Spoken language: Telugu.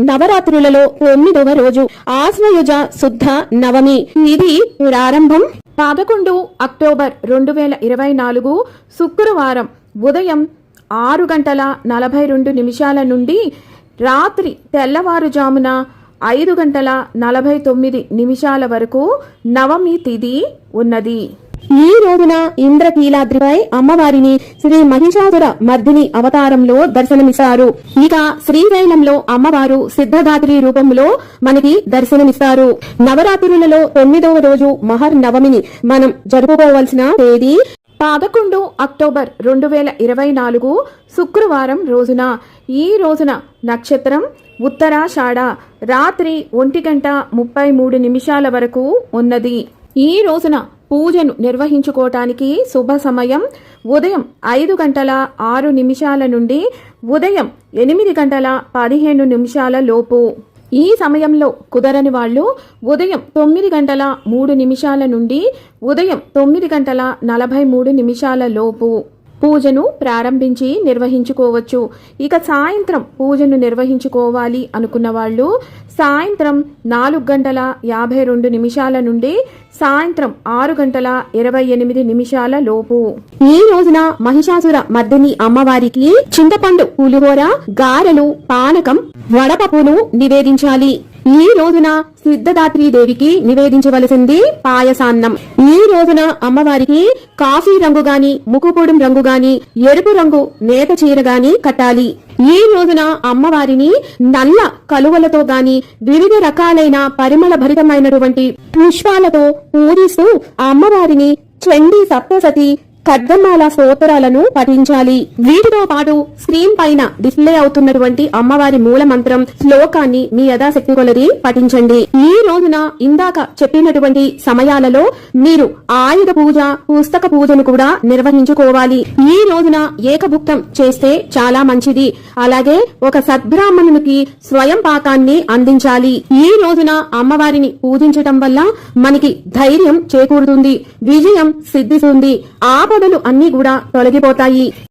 నవరాత్రులలో తొమ్మిదవ రోజు ఆశ్వయుజ శుద్ధ నవమి. ఇది ప్రారంభం పదకొండు అక్టోబర్ రెండు వేల ఇరవై నాలుగు శుక్రవారం ఉదయం ఆరు గంటల నలభై రెండు నిమిషాల నుండి రాత్రి తెల్లవారుజామున ఐదు గంటల నలభై తొమ్మిది నిమిషాల వరకు నవమి తిథి ఉన్నది. ఈ రోజున ఇంద్రకీలాద్రిపై అమ్మవారిని శ్రీ మహిషాసుర మర్దిని అవతారంలో దర్శనమిస్తారు. ఇక శ్రీశైలంలో అమ్మవారు సిద్ధదాత్రి రూపంలో మనకి దర్శనమిస్తారు. నవరాత్రులలో తొమ్మిదవ రోజు మహర్ నవమిని మనం జరుపుకోవాల్సిన తేదీ పదకొండు అక్టోబర్ రెండు వేల ఇరవై నాలుగు శుక్రవారం రోజున. ఈ రోజున నక్షత్రం ఉత్తరాషాఢ రాత్రి ఒంటి గంట ముప్పై మూడు నిమిషాల వరకు ఉన్నది. ఈ రోజున పూజను నిర్వహించుకోవటానికి శుభ సమయం. ఉదయం ఐదు గంటల ఆరు నిమిషాల నుండి ఉదయం ఎనిమిది గంటల పదిహేను నిమిషాల లోపు. ఈ సమయంలో కుదరని వాళ్ళు ఉదయం తొమ్మిది గంటల మూడు నిమిషాల నుండి ఉదయం తొమ్మిది గంటల నలభై మూడు నిమిషాల లోపు. పూజను ప్రారంభించి నిర్వహించుకోవచ్చు. ఇక సాయంత్రం పూజను నిర్వహించుకోవాలి అనుకున్న వాళ్ళు సాయంత్రం నాలుగు గంటల యాభై రెండు నిమిషాల నుండి సాయంత్రం ఆరు గంటల ఇరవై ఎనిమిది నిమిషాల లోపు. ఈ రోజున మహిషాసుర మర్దిని అమ్మవారికి చింతపండు పులిహోర గారెలు పానకం వడపప్పును నివేదించాలి. ఈ రోజున సిద్ధదాత్రి దేవికి నివేదించవలసింది పాయసాన్నం. ఈ రోజున అమ్మవారికి కాఫీ రంగు గాని ముకుపొడం రంగు గాని ఎరుపు రంగు నేత చీర గాని కట్టాలి. ఈ రోజున అమ్మవారిని నల్ల కలువలతో గాని వివిధ రకాలైన పరిమళ భరితమైనటువంటి పుష్పాలతో పూజిస్తూ అమ్మవారిని చండీ సప్తసతి ఖడ్గమాల స్తోత్రాలను పఠించాలి. వీటితో పాటు స్క్రీన్ పైన డిస్ప్లే అవుతున్నటువంటి అమ్మవారి మూల మంత్రం శ్లోకాన్ని మీ యథాశక్తి కొలది పఠించండి. ఈ రోజున ఇందాక చెప్పినటువంటి సమయాలలో మీరు ఆయుధ పూజ పుస్తక పూజను కూడా నిర్వహించుకోవాలి. ఈ రోజున ఏకభుక్తం చేస్తే చాలా మంచిది. అలాగే ఒక సద్బ్రాహ్మణునికి స్వయం పాకాన్ని అందించాలి. ఈ రోజున అమ్మవారిని పూజించటం వల్ల మనకి ధైర్యం చేకూరుతుంది విజయం సిద్ధిస్తుంది. ఆపదలు అన్ని కూడా తొలగిపోతాయి.